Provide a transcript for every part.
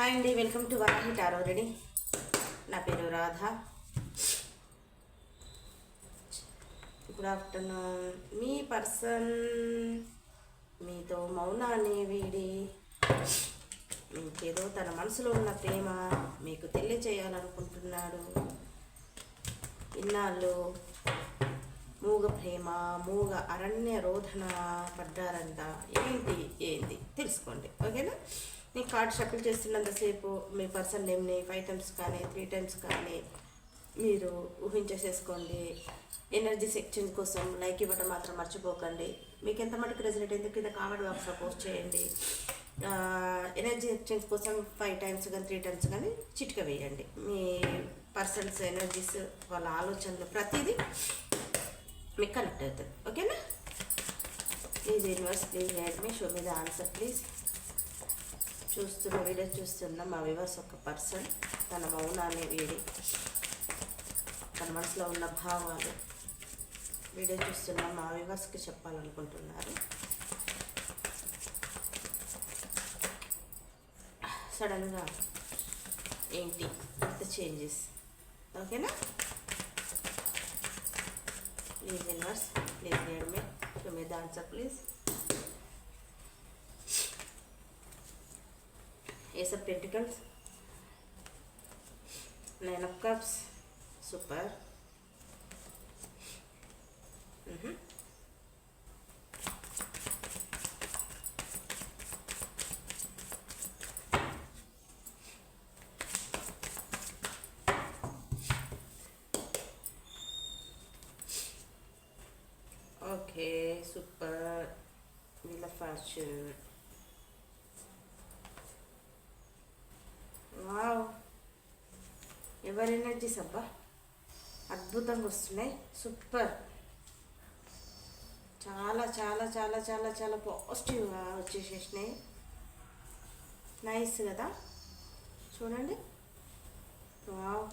Hi అండి welcome to Varahi tarot ready. నా పేరు రాధ. గుడ్ ఆఫ్టర్నూన్ మీ పర్సన్ మీతో మౌనాన్ని వీడి మీకేదో తన మనసులో ఉన్న ప్రేమ మీకు తెలియచేయాలనుకుంటున్నాడు. ఇన్నాళ్ళు మూగ ప్రేమ మూగ అరణ్య రోధన పడ్డారంట. ఏంటి ఏంటి? తెలుసుకోండి. ఓకేనా? నేను కార్డ్ షఫిల్ చేస్తున్నంతసేపు మీ పర్సన్ నేమ్ని ఫైవ్ టైమ్స్ కానీ త్రీ టైమ్స్ కానీ మీరు ఊహించేసేసుకోండి. ఎనర్జీస్ ఎక్స్చేంజ్ కోసం లైక్ ఇవ్వడం మాత్రం మర్చిపోకండి. మీకు ఎంత మటుకు రెజల్ట్ అయిందో కింద కామెంట్ బాక్స్లో పోస్ట్ చేయండి. ఎనర్జీ ఎక్స్చేంజ్ కోసం ఫైవ్ టైమ్స్ కానీ త్రీ టైమ్స్ కానీ చిటిక వేయండి. మీ పర్సన్స్ ఎనర్జీస్ వాళ్ళ ఆలోచనలు ప్రతిదీ మీకు కనెక్ట్ అవుతుంది. ఓకేనా please universe please help me show మీద ఆన్సర్ ప్లీజ్ చూస్తున్న వీడియో చూస్తున్న మా వివర్స్ ఒక పర్సన్ తన మౌనాన్ని వీడి తన మనసులో ఉన్న భావాలు వీడియో చూస్తున్న మా వివర్స్కి చెప్పాలనుకుంటున్నారు. సడన్గా ఏంటి? ఇంత చేంజెస్ ఓకేనా please universe please guide me me the answer please Ace of Pentacles, Nine of Cups, super. Mhm. Okay, super. Wheel of Fortune. Wow. ఎవరి ఎనర్జీస్ అబ్బా? అద్భుతంగా వస్తున్నాయి. సూపర్ చాలా చాలా చాలా చాలా చాలా పాజిటివ్గా వచ్చేసేసినాయి. నైస్ కదా? చూడండి. వావ్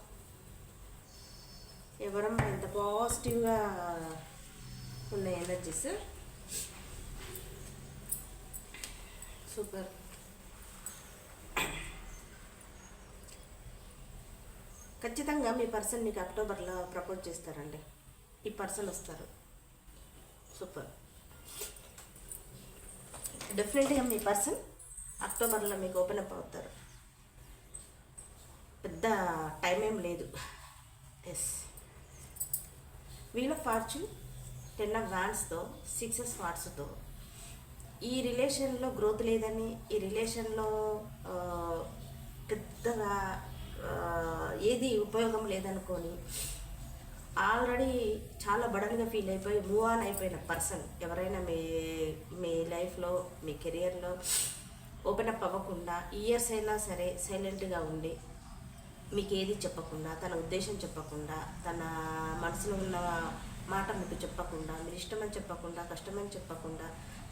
ఎవరమ్మా ఎంత పాజిటివ్గా ఉన్నాయి ఎనర్జీస్ సూపర్ ఖచ్చితంగా మీ పర్సన్ మీకు అక్టోబర్లో ప్రపోజ్ చేస్తారండి. ఈ పర్సన్ వస్తారు. సూపర్. డెఫినెట్గా మీ పర్సన్ అక్టోబర్లో మీకు ఓపెన్ అప్ అవుతారు. పెద్ద టైం ఏం లేదు. Yes wheel of fortune ten of వ్యాన్స్తో six of స్వాట్స్తో ఈ రిలేషన్లో గ్రోత్ లేదని ఈ రిలేషన్లో పెద్దగా ఏది ఉపయోగం లేదనుకొని ఆల్రెడీ చాలా బడన్గా ఫీల్ అయిపోయి మూవ్ ఆన్ అయిపోయిన పర్సన్ ఎవరైనా మీ మీ లైఫ్లో మీ కెరియర్లో ఓపెన్ అప్ అవ్వకుండా ఇయర్స్ అయినా సరే సైలెంట్గా ఉండి మీకు ఏది చెప్పకుండా తన ఉద్దేశం చెప్పకుండా తన మనసులో ఉన్న మాట మీకు చెప్పకుండా మీరు ఇష్టమని చెప్పకుండా కష్టమని చెప్పకుండా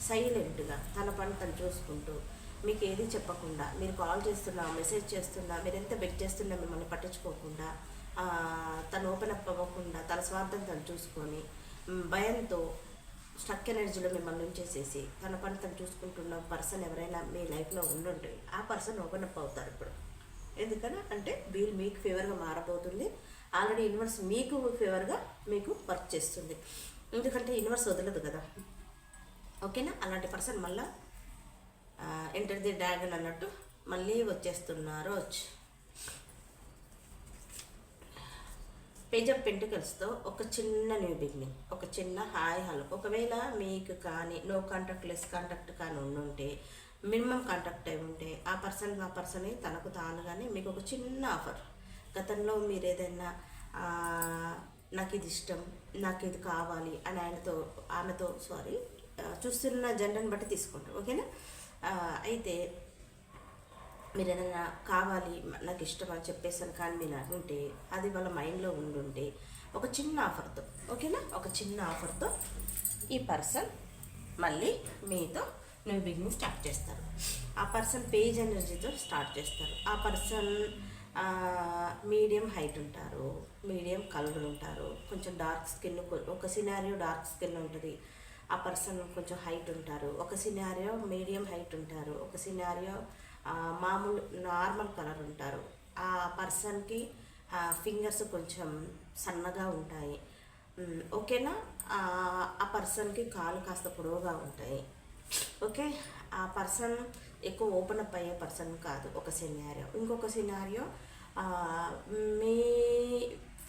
సైలెంట్గా తన పని తను చూసుకుంటూ మీకు ఏది చెప్పకుండా మీరు కాల్ చేస్తున్నా మెసేజ్ చేస్తున్నా మీరు ఎంత బెక్ చేస్తున్నా మిమ్మల్ని పట్టించుకోకుండా తను ఓపెన్ అప్ అవ్వకుండా తన స్వార్థం తను చూసుకొని భయంతో స్ట్రక్ ఎనర్జీలో మిమ్మల్ని ఉంచేసేసి తన పని తను చూసుకుంటున్న పర్సన్ ఎవరైనా మీ లైఫ్లో ఉండుంటే ఆ పర్సన్ ఓపెన్ అప్ అవుతారు ఇప్పుడు. ఎందుకని? అంటే వీల్ మీకు ఫేవర్గా మారబోతుంది. ఆల్రెడీ యూనివర్స్ మీకు ఫేవర్గా మీకు వర్క్ చేస్తుంది. ఎందుకంటే యూనివర్స్ వదలదు కదా. ఓకేనా? అలాంటి పర్సన్ మళ్ళీ ఎంటర్ ది డ్రాగన్ అన్నట్టు మళ్ళీ వచ్చేస్తున్నారు వచ్చి పేజ్ ఆఫ్ పెంటికల్స్తో ఒక చిన్న న్యూ బిగినింగ్ ఒక చిన్న హాయ్ హలో ఒకవేళ మీకు కానీ నో కాంటాక్ట్ లెస్ కాంటాక్ట్ కానీ ఉండుంటే మినిమం కాంటాక్ట్ అయి ఉంటే ఆ పర్సన్ ఆ పర్సన్ తనకు తానుగానే మీకు ఒక చిన్న ఆఫర్ గతంలో మీరు ఏదైనా నాకు ఇది ఇష్టం నాకు ఇది కావాలి అని ఆయనతో ఆమెతో సారీ చూస్తున్న జెండర్ని బట్టి తీసుకుంటారు ఓకేనా అయితే మీరు ఏదైనా కావాలి నాకు ఇష్టం అని చెప్పేసాను కానీ మీరు అనుంటే అది వాళ్ళ మైండ్లో ఉండుంటే ఒక చిన్న ఆఫర్తో ఓకేనా? ఒక చిన్న ఆఫర్తో ఈ పర్సన్ మళ్ళీ మీతో న్యూ బిగినింగ్ స్టార్ట్ చేస్తారు. ఆ పర్సన్ పేజ్ ఎనర్జీతో స్టార్ట్ చేస్తారు. ఆ పర్సన్ మీడియం హైట్ ఉంటారు మీడియం కలర్ ఉంటారు కొంచెం డార్క్ స్కిన్ ఒక సినారియో డార్క్ స్కిన్ ఉంటుంది. ఆ పర్సన్ కొంచెం హైట్ ఉంటారు. ఒక సినారియో మీడియం హైట్ ఉంటారు. ఒక సినారియో మామూలు నార్మల్ కలర్ ఉంటారు. ఆ పర్సన్కి ఫింగర్స్ కొంచెం సన్నగా ఉంటాయి. ఓకేనా ఆ పర్సన్కి కాలు కాస్త పొడవుగా ఉంటాయి. ఓకే ఆ పర్సన్ ఎక్కువ ఓపెన్ అప్ అయ్యే పర్సన్ కాదు. ఒక సినారియో ఇంకొక సినారియో మీ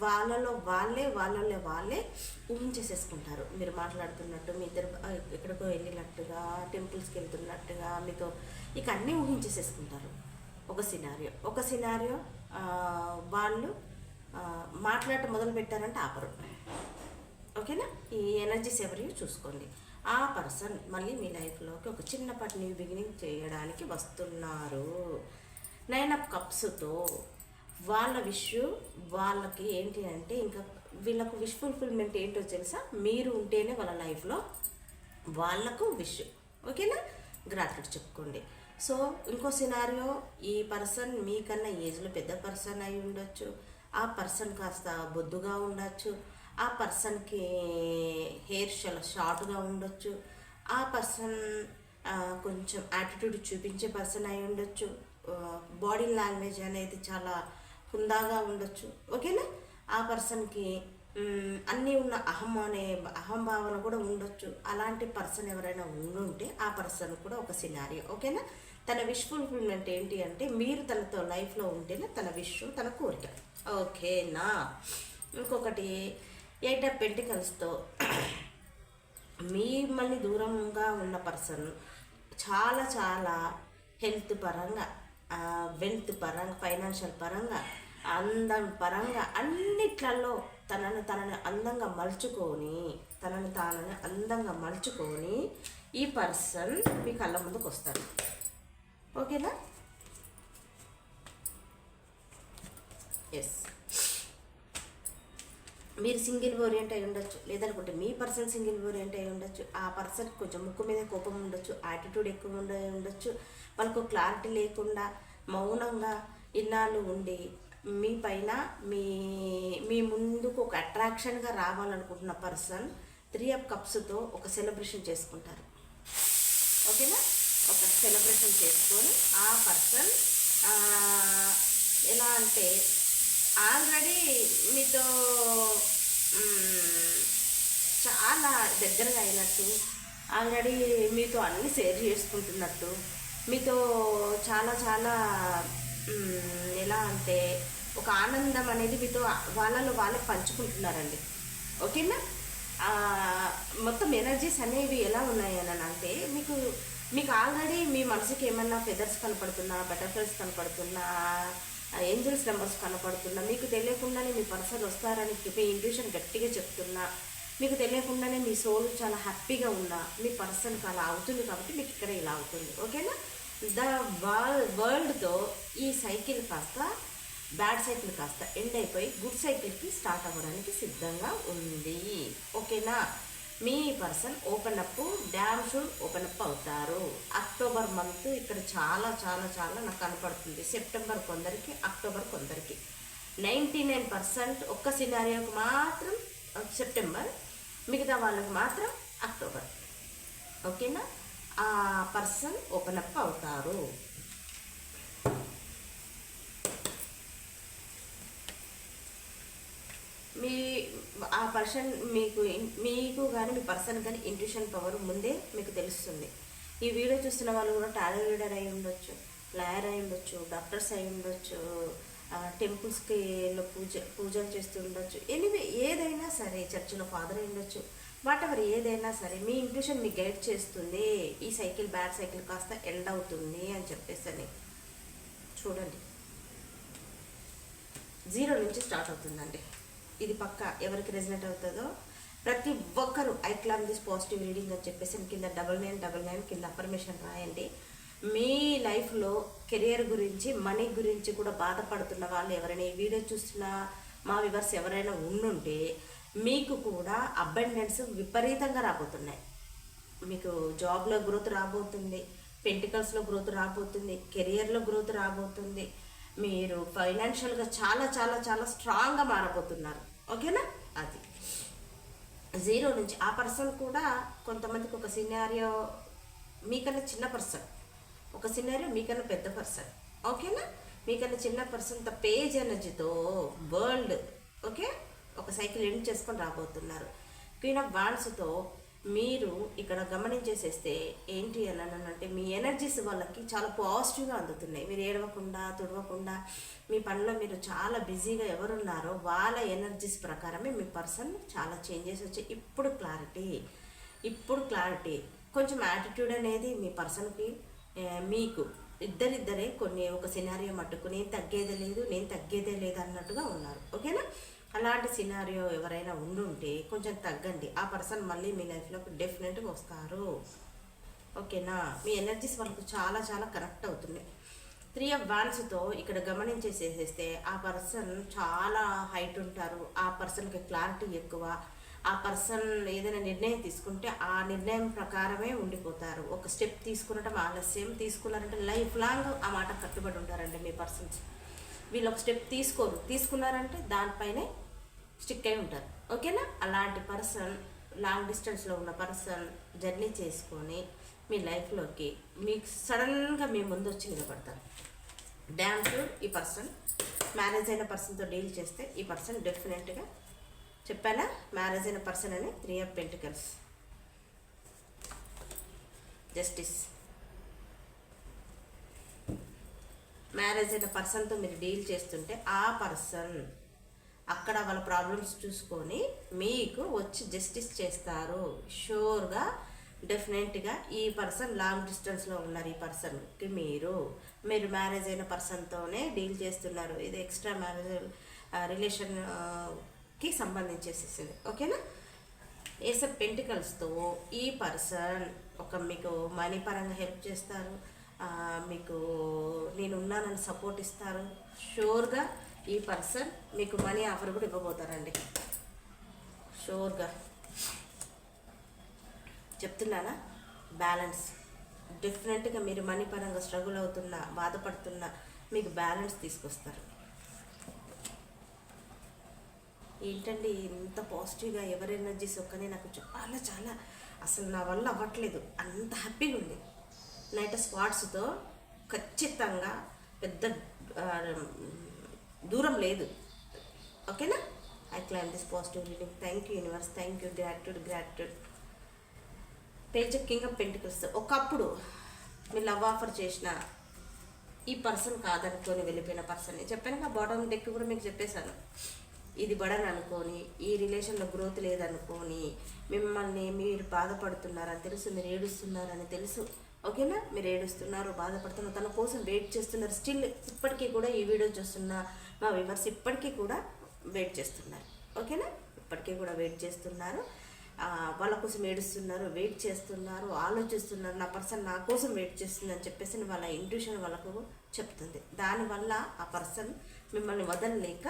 వాళ్ళలో వాళ్ళే వాళ్ళలో వాళ్ళే ఊహించేసేసుకుంటారు మీరు మాట్లాడుతున్నట్టు మీ ఇద్దరు ఎక్కడికో వెళ్ళినట్టుగా టెంపుల్స్కి వెళ్తున్నట్టుగా మీతో ఇక అన్నీ ఊహించేసేసుకుంటారు. ఒక సినారియో ఒక సినారియో వాళ్ళు మాట్లాడటం మొదలు పెట్టారంటే ఆపరు. ఓకేనా? ఈ ఎనర్జీస్ ఎవరియో చూసుకోండి. ఆ పర్సన్ మళ్ళీ మీ లైఫ్లోకి ఒక చిన్నపాటి న్యూ బిగినింగ్ చేయడానికి వస్తున్నారు. నైన్ ఆఫ్ కప్స్తో వాళ్ళ విష్ వాళ్ళకి ఏంటి అంటే ఇంకా వీళ్ళకు విష్ ఫుల్ఫిల్మెంట్ ఏంటో తెలుసా? మీరు ఉంటేనే వాళ్ళ లైఫ్లో వాళ్ళకు విష్ ఓకేనా? గ్రాట్యుడ్ చెప్పుకోండి. సో ఇంకో సినారియో ఈ పర్సన్ మీకన్నా ఏజ్లో పెద్ద పర్సన్ అయి ఉండొచ్చు. ఆ పర్సన్ కాస్త బొద్దుగా ఉండొచ్చు. ఆ పర్సన్కి హెయిర్ చాలా షార్ట్గా ఉండొచ్చు. ఆ పర్సన్ కొంచెం యాటిట్యూడ్ చూపించే పర్సన్ అయి ఉండొచ్చు. బాడీ లాంగ్వేజ్ అనేది చాలా హుందాగా ఉండొచ్చు. ఓకేనా? ఆ పర్సన్కి అన్నీ ఉన్న అహం అనే అహంభావన కూడా ఉండొచ్చు. అలాంటి పర్సన్ ఎవరైనా ఉండుంటే ఆ పర్సన్ కూడా ఒక సినారియో. ఓకేనా? తన విష్ ఫుల్ఫిల్మెంట్ ఏంటి అంటే మీరు తనతో లైఫ్లో ఉంటేనే తన విష్ తన కోరిక. ఓకేనా? ఇంకొకటి ఎయిట్ ఆఫ్ పెంటికల్స్తో మిమ్మల్ని దూరంగా ఉన్న పర్సన్ చాలా చాలా హెల్త్ పరంగా వెల్త్ పరంగా ఫైనాన్షియల్ పరంగా అందం పరంగా అన్నిట్లలో తనను తనని అందంగా మలుచుకొని తనని తానని అందంగా మలుచుకొని ఈ పర్సన్ మీ కళ్ళ ముందుకు వస్తారు ఓకేనా? ఎస్ మీరు సింగిల్ ఓరియంట్ అయి ఉండొచ్చు. లేదనుకుంటే మీ పర్సన్ సింగిల్ ఓరియంట్ అయి ఉండొచ్చు. ఆ పర్సన్ కొంచెం ముక్కు మీద కోపం ఉండొచ్చు. యాటిట్యూడ్ ఎక్కువ ఉండ ఉండొచ్చు. వాళ్ళకు క్లారిటీ లేకుండా మౌనంగా ఇన్నాళ్ళు ఉండి మీ పైన మీ మీ ముందుకు ఒక అట్రాక్షన్గా రావాలనుకుంటున్న పర్సన్ త్రీ ఆఫ్ కప్స్తో ఒక సెలబ్రేషన్ చేసుకుంటారు. ఓకేనా? ఒక సెలబ్రేషన్ చేసుకొని ఆ పర్సన్ ఎలా అంటే ఆల్రెడీ మీతో చాలా దగ్గరగా అయినట్టు ఆల్రెడీ మీతో అన్నీ షేర్ చేసుకుంటున్నట్టు మీతో చాలా చాలా ఎలా అంటే ఒక ఆనందం అనేది మీతో వాళ్ళలో వాళ్ళే పంచుకుంటున్నారండి. ఓకేనా మొత్తం ఎనర్జీస్ అనేవి ఎలా ఉన్నాయని అంటే మీకు మీకు ఆల్రెడీ మీ మనసుకి ఏమన్నా ఫెదర్స్ కనపడుతున్నా బటర్ఫ్లైస్ కనపడుతున్నా ఏంజల్స్ నెంబర్స్ కనపడుతున్నా మీకు తెలియకుండానే మీ పర్సన్ వస్తారని మీ ఇంట్యూషన్ గట్టిగా చెప్తున్నా మీకు తెలియకుండానే మీ సోల్ చాలా హ్యాపీగా ఉన్నా మీ పర్సన్కి అలా అవుతుంది కాబట్టి మీకు ఇక్కడ ఇలా అవుతుంది. ఓకేనా ద వరల్డ్తో ఈ సైకిల్ కాస్త బ్యాడ్ సైకిల్ కాస్త ఎండ్ అయిపోయి గుడ్ సైకిల్కి స్టార్ట్ అవ్వడానికి సిద్ధంగా ఉంది. ఓకేనా? మీ person open up damn sure open up అవుతారు. అక్టోబర్ మంత్ ఇక్కడ చాలా చాలా చాలా నాకు కనపడుతుంది. సెప్టెంబర్ కొందరికి అక్టోబర్ కొందరికి. నైంటీ నైన్ పర్సెంట్ ఒక్క సినారియోకి మాత్రం సెప్టెంబర్ మిగతా వాళ్ళకి మాత్రం అక్టోబర్. ఓకేనా? ఆ పర్సన్ ఓపెన్ అప్ అవుతారు మీ ఆ పర్సన్ మీకు మీకు కానీ మీ పర్సన్ కానీ ఇంట్యూషన్ పవర్ ముందే మీకు తెలుస్తుంది. ఈ వీడియో చూస్తున్న వాళ్ళు కూడా టాలెంట్ లీడర్ అయి ఉండొచ్చు లాయర్ అయి ఉండొచ్చు డాక్టర్స్ అయి ఉండొచ్చు టెంపుల్స్కి పూజ పూజలు చేస్తూ ఉండొచ్చు ఎనివే ఏదైనా సరే చర్చిలో ఫాదర్ అయి ఉండొచ్చు వాట్ ఎవర్ ఏదైనా సరే మీ ఇంట్యూషన్ మీ గైడ్ చేస్తుంది. ఈ సైకిల్ బ్యాడ్ సైకిల్ కాస్త ఎండ్ అవుతుంది అని చెప్పేసి చూడండి. జీరో నుంచి స్టార్ట్ అవుతుందండి. ఇది పక్క ఎవరికి రెజినేట్ అవుతుందో ప్రతి ఒక్కరు I claim this positive reading అని చెప్పేసి కింద డబల్ నైన్ డబల్ నైన్ కింద అఫర్మేషన్ రాయండి. మీ లైఫ్లో కెరియర్ గురించి మనీ గురించి కూడా బాధపడుతున్న వాళ్ళు ఎవరైనా ఈ వీడియో చూస్తున్న మా వివర్స్ ఎవరైనా ఉండుంటే మీకు కూడా అబండెన్స్ విపరీతంగా రాబోతున్నాయి. మీకు జాబ్లో గ్రోత్ రాబోతుంది పెంటికల్స్లో గ్రోత్ రాబోతుంది కెరియర్లో గ్రోత్ రాబోతుంది మీరు ఫైనాన్షియల్గా చాలా చాలా చాలా స్ట్రాంగ్గా మారబోతున్నారు. ఓకేనా? అది. జీరో నుంచి ఆ పర్సన్ కూడా కొంతమందికి ఒక సినారియో మీకన్నా చిన్న పర్సన్ ఒక సినారియో మీకన్నా పెద్ద పర్సన్ ఓకేనా? మీకన్నా చిన్న పర్సన్ ద పేజ్ ఎనర్జీతో వరల్డ్ ఓకే? ఒక సైకిల్ ఎండ్ చేసుకొని రాబోతున్నారు. క్వీన్ ఆఫ్ బాండ్స్తో మీరు ఇక్కడ గమనించేసేస్తే ఏంటి అని అంటే మీ ఎనర్జీస్ వాళ్ళకి చాలా పాజిటివ్గా అందుతున్నాయి. మీరు ఏడవకుండా తుడవకుండా మీ పనిలో మీరు చాలా బిజీగా ఎవరున్నారో వాళ్ళ ఎనర్జీస్ ప్రకారమే మీ పర్సన్ చాలా చేంజెస్ వచ్చాయి ఇప్పుడు క్లారిటీ ఇప్పుడు క్లారిటీ. కొంచెం యాటిట్యూడ్ అనేది మీ పర్సన్కి మీకు ఇద్దరిద్దరే కొన్ని ఒక సినారియో మట్టుకు నేను తగ్గేదే లేదు నేను తగ్గేదే లేదు అన్నట్టుగా ఉన్నారు. ఓకేనా? అలాంటి సినారియో ఎవరైనా ఉండుంటే కొంచెం తగ్గండి. ఆ పర్సన్ మళ్ళీ మీ లైఫ్లోకి డెఫినెట్గా వస్తారు. ఓకేనా మీ ఎనర్జీస్ వాళ్ళకు చాలా చాలా కరెక్ట్ అవుతున్నాయి. త్రీ ఆఫ్ వాన్స్తో ఇక్కడ గమనించేసేసేస్తే ఆ పర్సన్ చాలా హైట్ ఉంటారు. ఆ పర్సన్కి క్లారిటీ ఎక్కువ. ఆ పర్సన్ ఏదైనా నిర్ణయం తీసుకుంటే ఆ నిర్ణయం ప్రకారమే ఉండిపోతారు. ఒక స్టెప్ తీసుకున్నటం ఆలస్యం తీసుకున్నారంటే లైఫ్ లాంగ్ ఆ మాట కట్టుబడి ఉంటారండి మీ పర్సన్స్ వీళ్ళు ఒక స్టెప్ తీసుకోరు. తీసుకున్నారంటే దానిపైనే స్టిక్ అయి ఉంటారు. ఓకేనా? అలాంటి పర్సన్ లాంగ్ డిస్టెన్స్లో ఉన్న పర్సన్ జర్నీ చేసుకొని మీ లైఫ్లోకి మీకు సడన్గా మీ ముందు వచ్చి నిలబడతారు డ్యాన్స్ ఈ పర్సన్ మ్యారేజ్ అయిన పర్సన్తో డీల్ చేస్తే ఈ పర్సన్ డెఫినెట్గా చెప్పానా? మ్యారేజ్ అయిన పర్సన్ అని three of pentacles. Justice. Marriage అయిన పర్సన్తో మీరు డీల్ చేస్తుంటే ఆ పర్సన్ అక్కడ వాళ్ళ ప్రాబ్లమ్స్ చూసుకొని మీకు వచ్చి జస్టిస్ చేస్తారు. షూర్గా డెఫినెట్గా ఈ పర్సన్ లాంగ్ డిస్టెన్స్లో ఉన్నారు ఈ పర్సన్కి మీరు. మీరు మ్యారేజ్ అయిన పర్సన్తోనే డీల్ చేస్తున్నారు. ఇది ఎక్స్ట్రా మ్యారేజ్ రిలేషన్కి సంబంధించేసేసింది. ఓకేనా ఏస పెంటికల్స్తో ఈ పర్సన్ ఒక మీకు మనీ పరంగా హెల్ప్ చేస్తారు. మీకు నేను ఉన్నానని సపోర్ట్ ఇస్తారు. షూర్గా ఈ పర్సన్ మీకు మనీ ఆఫర్ కూడా ఇవ్వబోతారండి. షూర్గా చెప్తున్నానా? బ్యాలెన్స్ డెఫినెట్గా మీరు మనీ పరంగా స్ట్రగుల్ అవుతున్నా బాధపడుతున్నా మీకు బ్యాలెన్స్ తీసుకొస్తారు. ఏంటండి ఇంత పాజిటివ్గా ఎవరి ఎనర్జీస్ ఒక్కనే నాకు చాలా చాలా అసలు నా వల్ల అవ్వట్లేదు. అంత హ్యాపీగా ఉంది. నైట్ స్పాట్స్తో ఖచ్చితంగా పెద్ద దూరం లేదు. ఓకేనా? I claim this positive reading thank you universe thank you gratitude gratitude page king of pentacles ఒకప్పుడు మీరు లవ్ ఆఫర్ చేసిన ఈ పర్సన్ కాదనుకొని వెళ్ళిపోయిన పర్సన్ చెప్పాను కదా బాటమ్ డెక్ కూడా మీకు చెప్పేశాను. ఇది బడన్ అనుకొని ఈ రిలేషన్లో గ్రోత్ లేదనుకొని మిమ్మల్ని మీరు బాధపడుతున్నారని తెలుసు మీరు ఏడుస్తున్నారని తెలుసు. ఓకేనా? మీరు ఏడుస్తున్నారు బాధపడుతున్నారు తన కోసం వెయిట్ చేస్తున్నారు. స్టిల్ ఇప్పటికీ కూడా ఈ వీడియో చూస్తున్న మా వివర్స్ ఇప్పటికీ కూడా వెయిట్ చేస్తున్నారు. ఓకేనా? ఇప్పటికీ కూడా వెయిట్ చేస్తున్నారు. వాళ్ళ కోసం ఏడుస్తున్నారు వెయిట్ చేస్తున్నారు ఆలోచిస్తున్నారు. నా పర్సన్ నా కోసం వెయిట్ చేస్తుంది అని చెప్పేసి వాళ్ళ ఇంట్యూషన్ వాళ్ళకు చెప్తుంది. దానివల్ల ఆ పర్సన్ మిమ్మల్ని వదలలేక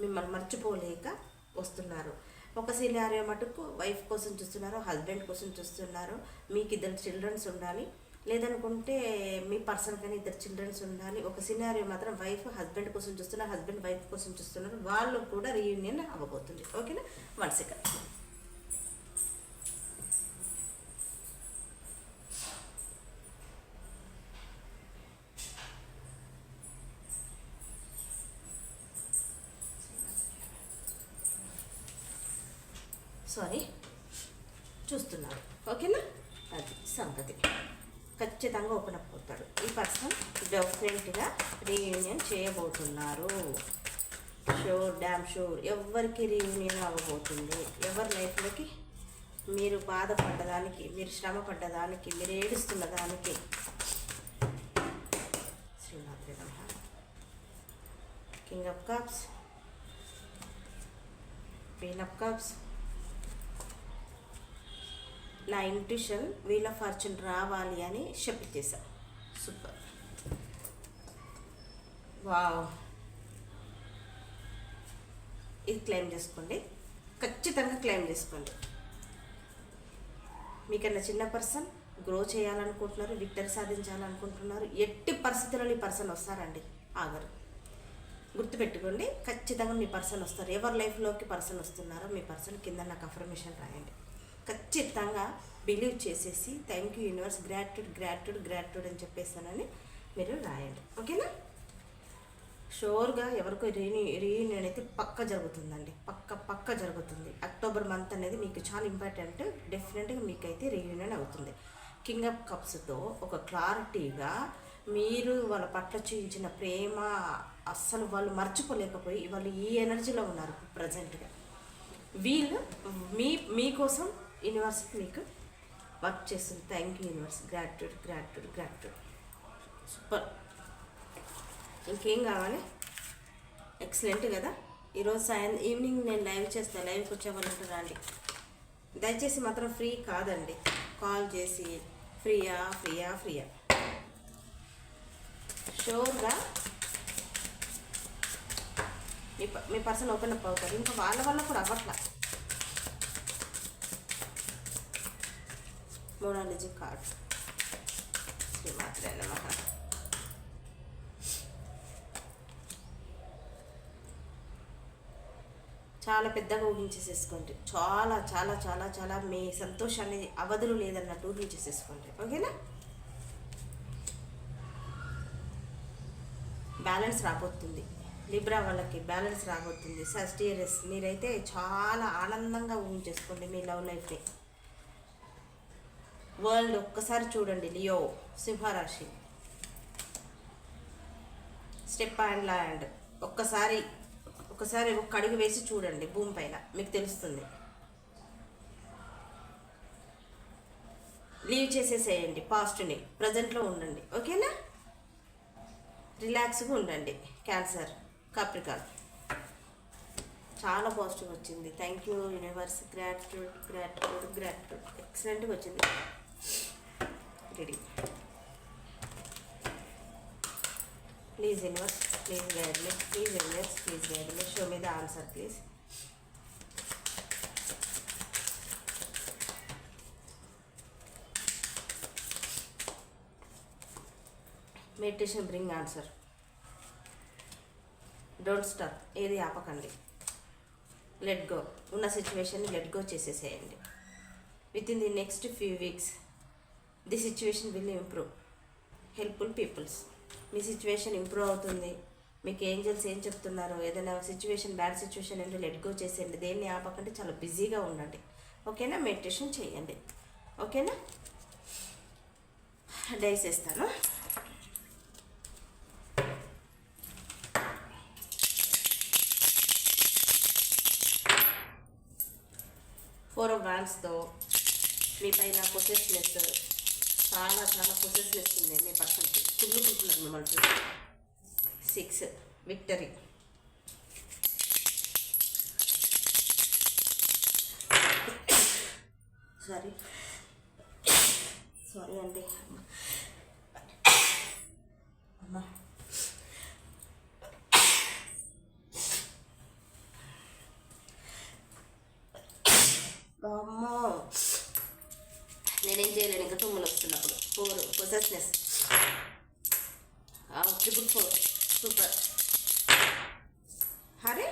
మిమ్మల్ని మర్చిపోలేక వస్తున్నారు. ఒక సినారియో మటుకు వైఫ్ కోసం చూస్తున్నారు హస్బెండ్ కోసం చూస్తున్నారు. మీకు ఇద్దరు చిల్డ్రన్స్ ఉండాలి. లేదనుకుంటే మీ పర్సన్ కానీ ఇద్దరు చిల్డ్రన్స్ ఉండాలి. ఒక సినారియో మాత్రం వైఫ్ హస్బెండ్ కోసం చూస్తున్నారు హస్బెండ్ వైఫ్ కోసం చూస్తున్నారు. వాళ్ళు కూడా రీయూనియన్ అవ్వబోతుంది. ఓకేనా వన్ సెకండ్ సారీ చూస్తున్నారు. ఓకేనా అది సంగతి. ఖచ్చితంగా ఓపెన్ అప్ అవుతాడు ఈ పర్సన్ డెఫినెట్గా రీయూనియన్ చేయబోతున్నారు. షూర్ డ్యామ్ షూర్ ఎవరికి రీయూనియన్ అవ్వబోతుంది? ఎవరి లైఫ్లోకి మీరు బాధపడ్డదానికి మీరు శ్రమ పడ్డదానికి మీరు ఏడుస్తున్న దానికి. Srimatri king of cups queen of cups నా ఇంట్యూషన్ వీల్ ఆఫ్ ఫార్చ్యూన్ రావాలి అని చెప్పించేసా సూపర్ వావ్ ఇది క్లెయిమ్ చేసుకోండి. ఖచ్చితంగా క్లెయిమ్ చేసుకోండి. మీకన్నా చిన్న పర్సన్ గ్రో చేయాలనుకుంటున్నారు విక్టరీ సాధించాలనుకుంటున్నారు ఎట్టి పరిస్థితుల్లో ఈ పర్సన్ వస్తారండి. ఆగరు. గుర్తుపెట్టుకోండి ఖచ్చితంగా మీ పర్సన్ వస్తారు. ఎవరి లైఫ్లోకి పర్సన్ వస్తున్నారో మీ పర్సన్ కింద నాకు అఫర్మేషన్ రాయండి. ఖచ్చితంగా బిలీవ్ చేసేసి thank you universe gratitude gratitude gratitude అని చెప్పేసానని మీరు రాయండి. ఓకేనా? షోర్గా ఎవరికో రీని రీయూనియన్ అయితే పక్క జరుగుతుందండి. పక్క పక్క జరుగుతుంది. అక్టోబర్ మంత్ అనేది మీకు చాలా ఇంపార్టెంట్. డెఫినెట్గా మీకైతే రీయూనియన్ అవుతుంది. కింగ్ ఆఫ్ కప్స్తో ఒక క్లారిటీగా మీరు వాళ్ళ పట్ల చూపించిన ప్రేమ అస్సలు వాళ్ళు మర్చిపోలేకపోయి వాళ్ళు ఈ ఎనర్జీలో ఉన్నారు ప్రజెంట్గా వీళ్ళు మీ మీకోసం యూనివర్స్ మీకు వర్క్ చేస్తుంది. Thank you universe. Gratitude gratitude gratitude super ఇంకేం కావాలి? ఎక్సలెంట్ కదా. ఈరోజు సాయం ఈవినింగ్ నేను లైవ్ చేస్తాను లైవ్కి వచ్చేవాళ్ళు రండి. దయచేసి మాత్రం ఫ్రీ కాదండి. కాల్ చేసి ఫ్రీయా ఫ్రీయా ఫ్రీయా. షూర్గా మీ ప- మీ పర్సన్ ఓపెన్ అప్ అవుతారు. ఇంకా వాళ్ళ వల్ల కూడా అవ్వట్లా. మోనాలజీ కార్డ్ శ్రీమాత్రే నమః చాలా పెద్దగా ఊహించేసేసుకోండి. చాలా చాలా చాలా చాలా మీ సంతోషాన్ని అవధులు లేదన్నట్టు ఊహించేసేసుకోండి. ఓకేనా? బ్యాలెన్స్ రాబోతుంది. లిబ్రా వాళ్ళకి బ్యాలెన్స్ రాబోతుంది. సస్టియరస్ మీరైతే చాలా ఆనందంగా ఊహించేసుకోండి మీ లవ్ లైఫ్ని వరల్డ్ ఒక్కసారి చూడండి లియో సింహరాశి. Step and land. ఒక్కసారి ఒక్కసారి ఒక అడుగు వేసి చూడండి భూమి పైన. మీకు తెలుస్తుంది. లీవ్ చేసేసేయండి పాస్ట్ని. ప్రజెంట్లో ఉండండి. ఓకేనా? రిలాక్స్గా ఉండండి. క్యాన్సర్ కాప్రికాన్ చాలా పాజిటివ్ వచ్చింది. Thank you universe. Gratitude gratitude gratitude. ఎక్సలెంట్గా వచ్చింది. Ready please universe please guide me please universe please guide me show me the answer please meditation bring answer don't stop ఏది ఆపకండి. లెట్ గో ఉన్న సిచ్యువేషన్ని let go చేసేసేయండి. With in the next few weeks the situation will improve helpful peoples me situation improve అవుతుంది. మీకు angels ఏం చెప్తున్నారు? ఏదైనా సిచ్యువేషన్ బ్యాడ్ సిచ్యువేషన్ అంటే లెట్ గో చేసేయండి. దేన్ని ఆపకంటే చాలా బిజీగా ఉండండి. ఓకేనా? మెడిటేషన్ చేయండి. ఓకేనా? డైస్ వేస్తాను. ఫోర్ ఆఫ్ వ్యాన్స్తో మీ పైన పొసెస్నెస్ చాలా చాలా పొసెస్నెస్ ఉంది మీ పర్సన్కి కుళ్ళుకుంటున్నారు మిమ్మల్ని చూసి సిక్స్ విక్టరీ సారీ సారీ అండి అమ్మా అమ్మో నేనేం చేయలేను ఇంకా తుమ్ములు వస్తున్నప్పుడు ఫోర్ పొసెస్నెస్ ట్రిపుల్ ఫోర్ సూపర్ అరే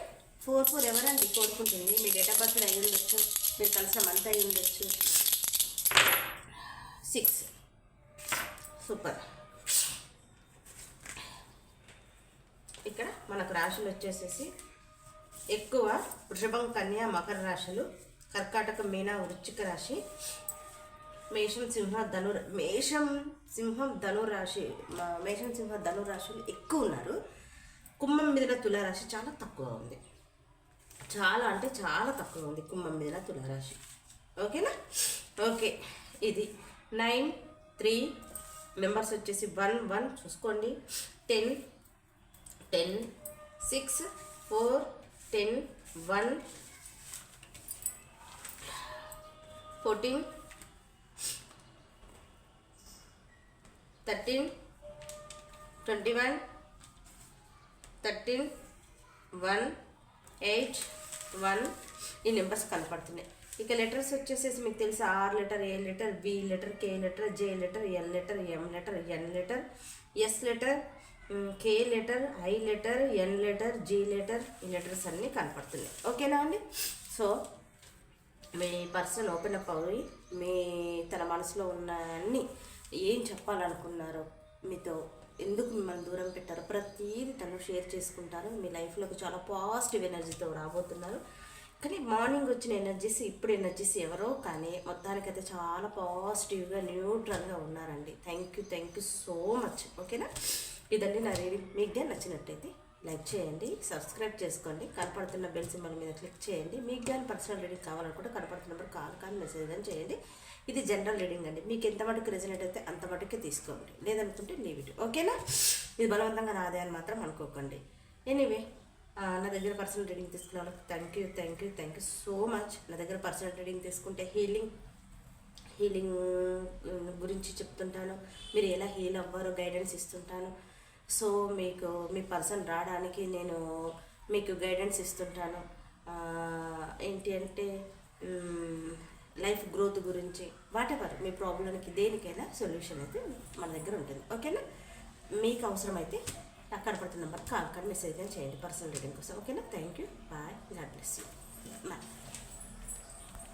ఫోర్ ఫోర్ ఎవరండి? కోరుకుంటుంది. మీ డేట్ ఆఫ్ బర్త్ అయి ఉండొచ్చు. మీరు కలిసిన మంత్ అయి ఉండొచ్చు. సిక్స్ సూపర్ ఇక్కడ మనకు రాశులు వచ్చేసేసి ఎక్కువ వృషభం కన్యా మకర రాశులు కర్కాటక మీనా వృచ్చిక రాశి మేషం సింహ ధను మేషం సింహం ధను రాశి మేషం సింహ ధనురాశులు ఎక్కువ ఉన్నారు కుంభం మీద తులారాశి చాలా తక్కువ ఉంది. చాలా అంటే చాలా తక్కువ ఉంది కుంభం మీద తులారాశి. ఓకేనా? ఓకే ఇది నైన్ త్రీ నెంబర్స్ వచ్చేసి వన్ వన్ చూసుకోండి. Ten ten six four ten one fourteen thirteen twenty one thirteen one eight one. ఈ నెంబర్స్ కనపడుతున్నాయి. ఇక లెటర్స్ వచ్చేసేసి మీకు తెలుసు R letter A letter B letter K letter J letter L letter M letter N letter S letter K letter I letter N letter G letter ఈ letters అన్నీ కనపడుతున్నాయి. ఓకేనా అండి? సో మీ పర్సన్ ఓపెన్ అప్ అవి మీ తన మనసులో ఉన్న అన్నీ ఏం చెప్పాలనుకున్నారో మీతో ఎందుకు మిమ్మల్ని దూరం పెట్టారు ప్రతిదీ తను షేర్ చేసుకుంటారు. మీ లైఫ్లోకి చాలా పాజిటివ్ ఎనర్జీతో రాబోతున్నారు. కానీ మార్నింగ్ వచ్చిన ఎనర్జీస్ ఇప్పుడు ఎనర్జీస్ ఎవరో కానీ మొత్తానికైతే చాలా పాజిటివ్గా న్యూట్రల్గా ఉన్నారండి. Thank you thank you so much. ఓకేనా? ఇదండి నా రీడింగ్ మీకు నచ్చినట్టయితే లైక్ చేయండి సబ్స్క్రైబ్ చేసుకోండి కనపడుతున్న బెల్ సింబల్ మీద క్లిక్ చేయండి. మీకు కానీ పర్సనల్ రీడింగ్ కావాలనుకుంటే కనపడుతున్న నెంబర్ కాల్ కానీ మెసేజ్ కానీ చేయండి. ఇది జనరల్ రీడింగ్ అండి. మీకు ఎంత మటుకు రెజనేట్ అయితే అంత మటుకే తీసుకోండి. లేదనుకుంటే లీవ్ ఓకేనా? ఇది బలవంతంగా నాదే అని మాత్రం అనుకోకండి. ఎనీవే నా దగ్గర పర్సనల్ రీడింగ్ తీసుకున్న వాళ్ళకి thank you thank you thank you so much నా దగ్గర పర్సనల్ రీడింగ్ తీసుకుంటే హీలింగ్ హీలింగ్ గురించి చెప్తుంటాను. మీరు ఎలా హీల్ అవ్వారో గైడెన్స్ ఇస్తుంటాను. సో మీకు మీ పర్సన్ రావడానికి నేను మీకు గైడెన్స్ ఇస్తుంటాను. ఏంటి అంటే లైఫ్ గ్రోత్ గురించి వాటెవర్ మీ ప్రాబ్లంకి దేనికైనా సొల్యూషన్ అయితే మన దగ్గర ఉంటుంది. ఓకేనా? మీకు అవసరమైతే అక్కడ పడుతున్న నెంబర్ కాల్ కానీ మెసేజ్ కానీ చేయండి. పర్సనల్ రీడింగ్ కోసం. ఓకేనా? Thank you bye. God bless you. Bye.